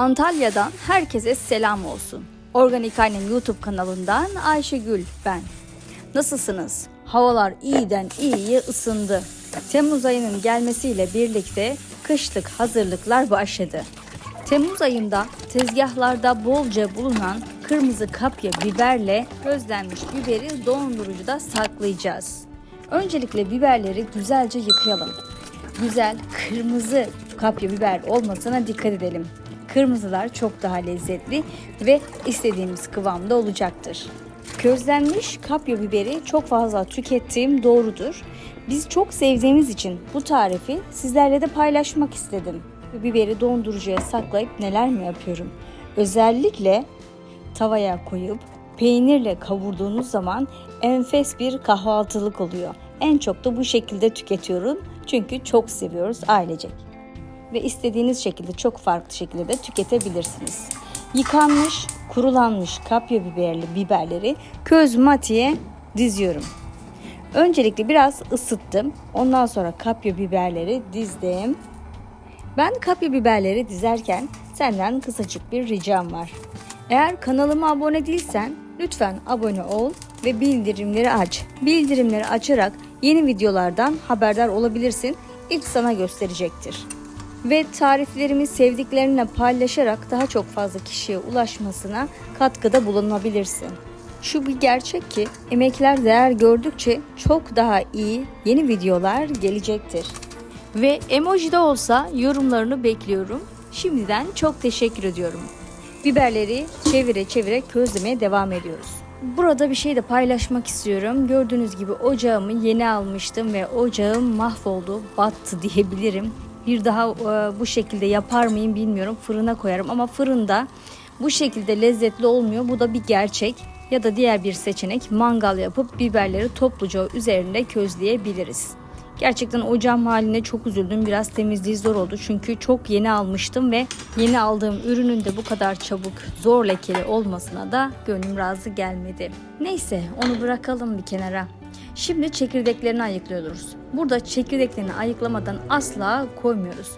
Antalya'dan herkese selam olsun. Organik Annem YouTube kanalından Ayşegül ben. Nasılsınız? Havalar iyiden iyiye ısındı. Temmuz ayının gelmesiyle birlikte kışlık hazırlıklar başladı. Temmuz ayında tezgahlarda bolca bulunan kırmızı kapya biberle közlenmiş biberi dondurucuda saklayacağız. Öncelikle biberleri güzelce yıkayalım. Güzel kırmızı kapya biber olmasına dikkat edelim. Kırmızılar çok daha lezzetli ve istediğimiz kıvamda olacaktır. Közlenmiş kapya biberi çok fazla tükettiğim doğrudur. Biz çok sevdiğimiz için bu tarifi sizlerle de paylaşmak istedim. Biberi dondurucuya saklayıp neler mi yapıyorum? Özellikle tavaya koyup peynirle kavurduğunuz zaman enfes bir kahvaltılık oluyor. En çok da bu şekilde tüketiyorum çünkü çok seviyoruz ailecek. Ve istediğiniz şekilde çok farklı şekilde de tüketebilirsiniz. Yıkanmış, kurulanmış kapya biberli biberleri köz matiye diziyorum. Öncelikle biraz ısıttım. Ondan sonra kapya biberleri dizdim. Ben kapya biberleri dizerken senden kısacık bir ricam var. Eğer kanalıma abone değilsen lütfen abone ol ve bildirimleri aç. Bildirimleri açarak yeni videolardan haberdar olabilirsin. İlk sana gösterecektir. Ve tariflerimi sevdiklerinle paylaşarak daha çok fazla kişiye ulaşmasına katkıda bulunabilirsin. Şu bir gerçek ki emekler değer gördükçe çok daha iyi yeni videolar gelecektir. Ve emoji de olsa yorumlarını bekliyorum. Şimdiden çok teşekkür ediyorum. Biberleri çevire çevire közlemeye devam ediyoruz. Burada bir şey de paylaşmak istiyorum. Gördüğünüz gibi ocağımı yeni almıştım ve ocağım mahvoldu, battı diyebilirim. Bir daha e, bu şekilde yapar mıyım bilmiyorum. Fırına koyarım ama fırında bu şekilde lezzetli olmuyor. Bu da bir gerçek. Ya da diğer bir seçenek mangal yapıp biberleri topluca üzerinde közleyebiliriz. Gerçekten ocağım haline çok üzüldüm. Biraz temizliği zor oldu. Çünkü çok yeni almıştım ve yeni aldığım ürünün de bu kadar çabuk zor lekeli olmasına da gönlüm razı gelmedi. Neyse onu bırakalım bir kenara. Şimdi çekirdeklerini ayıklıyoruz. Burada çekirdeklerini ayıklamadan asla koymuyoruz.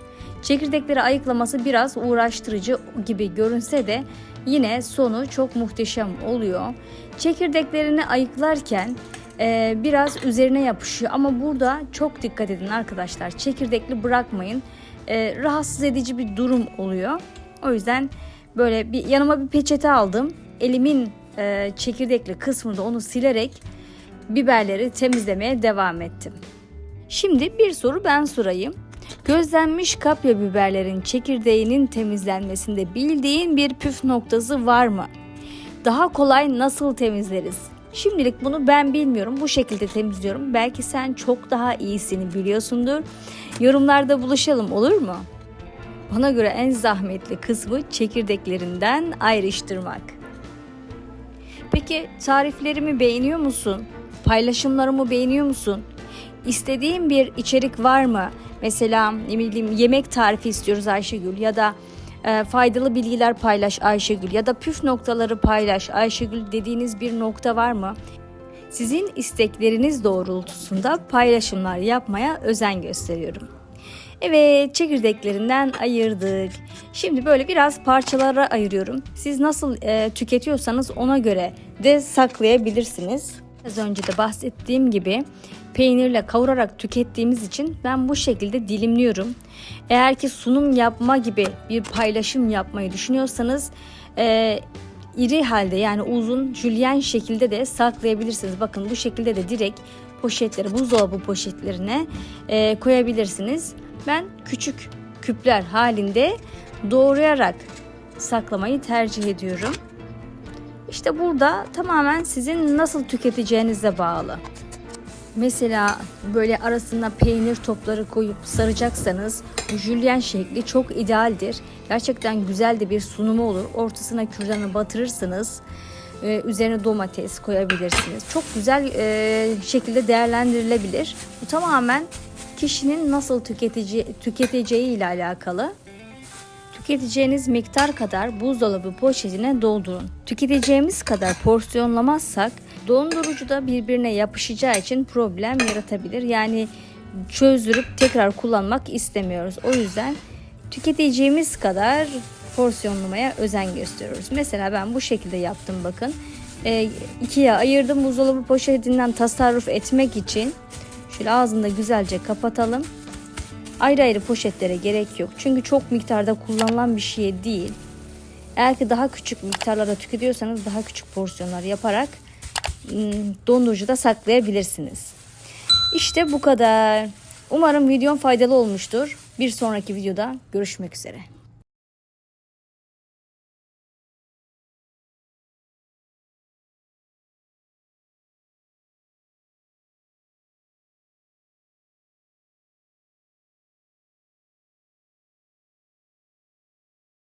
Çekirdekleri ayıklaması biraz uğraştırıcı gibi görünse de yine sonu çok muhteşem oluyor. Çekirdeklerini ayıklarken e, biraz üzerine yapışıyor ama burada çok dikkat edin arkadaşlar. Çekirdekli bırakmayın. E, rahatsız edici bir durum oluyor. O yüzden böyle bir yanıma bir peçete aldım. Elimin e, çekirdekli kısmında onu silerek biberleri temizlemeye devam ettim. Şimdi bir soru ben sorayım. Gözlenmiş kapya biberlerin çekirdeğinin temizlenmesinde bildiğin bir püf noktası var mı? Daha kolay nasıl temizleriz? Şimdilik bunu ben bilmiyorum. Bu şekilde temizliyorum. Belki sen çok daha iyisini biliyorsundur. Yorumlarda buluşalım olur mu? Bana göre en zahmetli kısmı çekirdeklerinden ayrıştırmak. Peki tariflerimi beğeniyor musun? Paylaşımlarımı beğeniyor musun? İstediğin bir içerik var mı? Mesela ne bileyim yemek tarifi istiyoruz Ayşegül ya da e, faydalı bilgiler paylaş Ayşegül ya da püf noktaları paylaş Ayşegül dediğiniz bir nokta var mı? Sizin istekleriniz doğrultusunda paylaşımlar yapmaya özen gösteriyorum. Evet çekirdeklerinden ayırdık. Şimdi böyle biraz parçalara ayırıyorum. Siz nasıl e, tüketiyorsanız ona göre de saklayabilirsiniz. Az önce de bahsettiğim gibi peynirle kavurarak tükettiğimiz için ben bu şekilde dilimliyorum. Eğer ki sunum yapma gibi bir paylaşım yapmayı düşünüyorsanız e, iri halde yani uzun jülyen şekilde de saklayabilirsiniz. Bakın bu şekilde de direkt poşetleri buzdolabı poşetlerine e, koyabilirsiniz. Ben küçük küpler halinde doğrayarak saklamayı tercih ediyorum. İşte burada tamamen sizin nasıl tüketeceğinize bağlı. Mesela böyle arasına peynir topları koyup saracaksanız jülyen şekli çok idealdir. Gerçekten güzel de bir sunumu olur. Ortasına kürdanı batırırsınız. Ee, üzerine domates koyabilirsiniz. Çok güzel e, şekilde değerlendirilebilir. Bu tamamen kişinin nasıl tüketici, tüketeceği ile alakalı. Tüketeceğiniz miktar kadar buzdolabı poşetine doldurun. Tüketeceğimiz kadar porsiyonlamazsak dondurucuda birbirine yapışacağı için problem yaratabilir. Yani çözdürüp tekrar kullanmak istemiyoruz. O yüzden tüketeceğimiz kadar porsiyonlamaya özen gösteriyoruz. Mesela ben bu şekilde yaptım bakın. E, ikiye ayırdım buzdolabı poşetinden tasarruf etmek için. Şöyle ağzını da güzelce kapatalım. Ayrı ayrı poşetlere gerek yok. Çünkü çok miktarda kullanılan bir şey değil. Eğer ki daha küçük miktarlara tüketiyorsanız daha küçük porsiyonlar yaparak ım, dondurucuda saklayabilirsiniz. İşte bu kadar. Umarım videom faydalı olmuştur. Bir sonraki videoda görüşmek üzere.